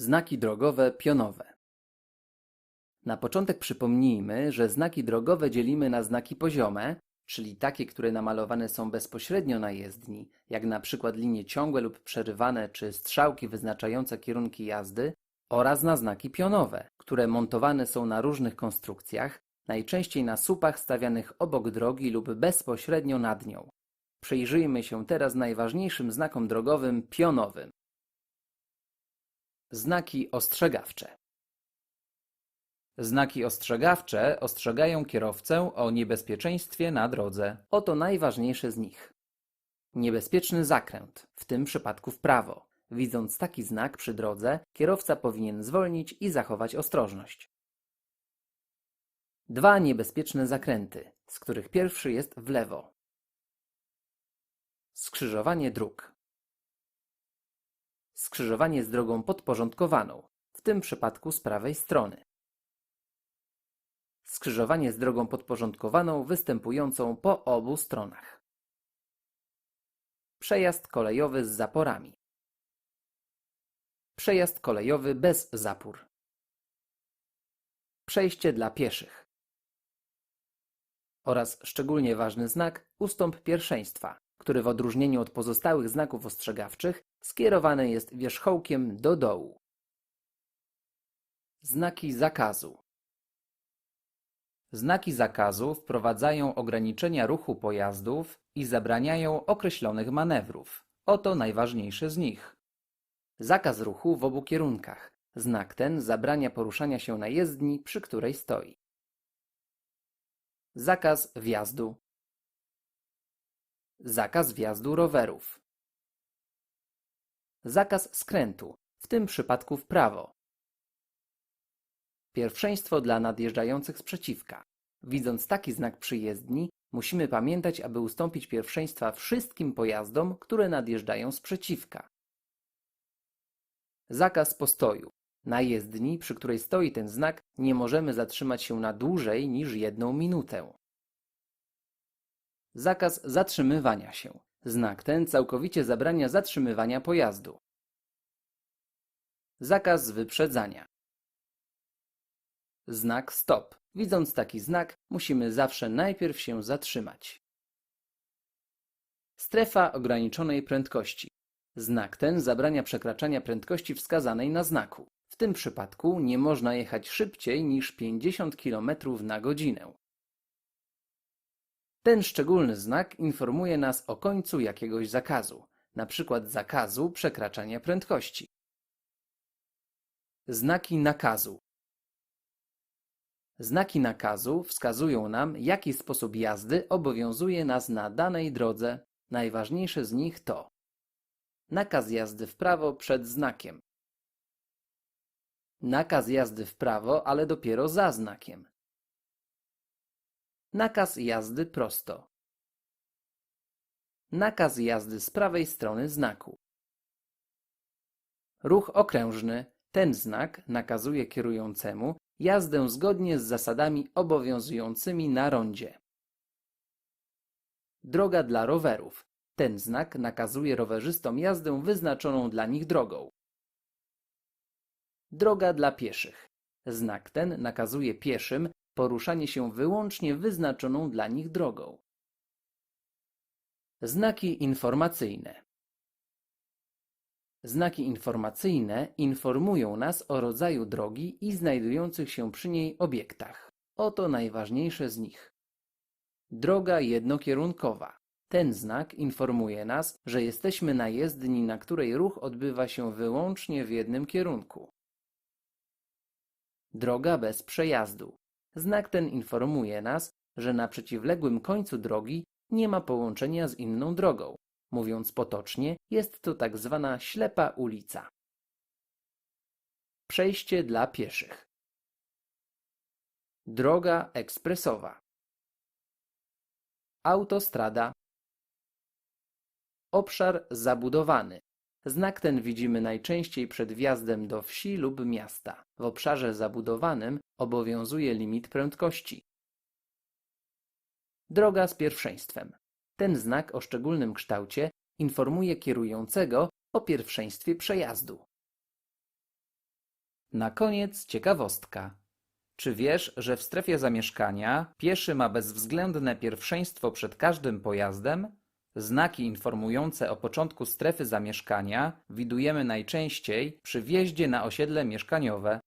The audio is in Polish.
Znaki drogowe pionowe. Na początek przypomnijmy, że znaki drogowe dzielimy na znaki poziome, czyli takie, które namalowane są bezpośrednio na jezdni, jak na przykład linie ciągłe lub przerywane czy strzałki wyznaczające kierunki jazdy, oraz na znaki pionowe, które montowane są na różnych konstrukcjach, najczęściej na słupach stawianych obok drogi lub bezpośrednio nad nią. Przyjrzyjmy się teraz najważniejszym znakom drogowym pionowym. Znaki ostrzegawcze. Znaki ostrzegawcze ostrzegają kierowcę o niebezpieczeństwie na drodze. Oto najważniejsze z nich. Niebezpieczny zakręt, w tym przypadku w prawo. Widząc taki znak przy drodze, kierowca powinien zwolnić i zachować ostrożność. Dwa niebezpieczne zakręty, z których pierwszy jest w lewo. Skrzyżowanie dróg. Skrzyżowanie z drogą podporządkowaną, w tym przypadku z prawej strony. Skrzyżowanie z drogą podporządkowaną występującą po obu stronach. Przejazd kolejowy z zaporami. Przejazd kolejowy bez zapór. Przejście dla pieszych. Oraz szczególnie ważny znak ustąp pierwszeństwa, który w odróżnieniu od pozostałych znaków ostrzegawczych skierowany jest wierzchołkiem do dołu. Znaki zakazu. Znaki zakazu wprowadzają ograniczenia ruchu pojazdów i zabraniają określonych manewrów. Oto najważniejsze z nich. Zakaz ruchu w obu kierunkach. Znak ten zabrania poruszania się na jezdni, przy której stoi. Zakaz wjazdu. Zakaz wjazdu rowerów. Zakaz skrętu, w tym przypadku w prawo. Pierwszeństwo dla nadjeżdżających z przeciwka. Widząc taki znak przy jezdni, musimy pamiętać, aby ustąpić pierwszeństwa wszystkim pojazdom, które nadjeżdżają z przeciwka. Zakaz postoju. Na jezdni, przy której stoi ten znak, nie możemy zatrzymać się na dłużej niż jedną minutę. Zakaz zatrzymywania się. Znak ten całkowicie zabrania zatrzymywania pojazdu. Zakaz wyprzedzania. Znak stop. Widząc taki znak, musimy zawsze najpierw się zatrzymać. Strefa ograniczonej prędkości. Znak ten zabrania przekraczania prędkości wskazanej na znaku. W tym przypadku nie można jechać szybciej niż 50 km na godzinę. Ten szczególny znak informuje nas o końcu jakiegoś zakazu, przykład zakazu przekraczania prędkości. Znaki nakazu. Znaki nakazu wskazują nam, jaki sposób jazdy obowiązuje nas na danej drodze. Najważniejsze z nich to nakaz jazdy w prawo przed znakiem, nakaz jazdy w prawo, ale dopiero za znakiem, nakaz jazdy prosto, nakaz jazdy z prawej strony znaku, ruch okrężny. Ten znak nakazuje kierującemu jazdę zgodnie z zasadami obowiązującymi na rondzie. Droga dla rowerów. Ten znak nakazuje rowerzystom jazdę wyznaczoną dla nich drogą. Droga dla pieszych. Znak ten nakazuje pieszym poruszanie się wyłącznie wyznaczoną dla nich drogą. Znaki informacyjne. Znaki informacyjne informują nas o rodzaju drogi i znajdujących się przy niej obiektach. Oto najważniejsze z nich. Droga jednokierunkowa. Ten znak informuje nas, że jesteśmy na jezdni, na której ruch odbywa się wyłącznie w jednym kierunku. Droga bez przejazdu. Znak ten informuje nas, że na przeciwległym końcu drogi nie ma połączenia z inną drogą. Mówiąc potocznie, jest to tak zwana ślepa ulica. Przejście dla pieszych. Droga ekspresowa. Autostrada. Obszar zabudowany. Znak ten widzimy najczęściej przed wjazdem do wsi lub miasta. W obszarze zabudowanym obowiązuje limit prędkości. Droga z pierwszeństwem. Ten znak o szczególnym kształcie informuje kierującego o pierwszeństwie przejazdu. Na koniec ciekawostka. Czy wiesz, że w strefie zamieszkania pieszy ma bezwzględne pierwszeństwo przed każdym pojazdem? Znaki informujące o początku strefy zamieszkania widujemy najczęściej przy wjeździe na osiedle mieszkaniowe.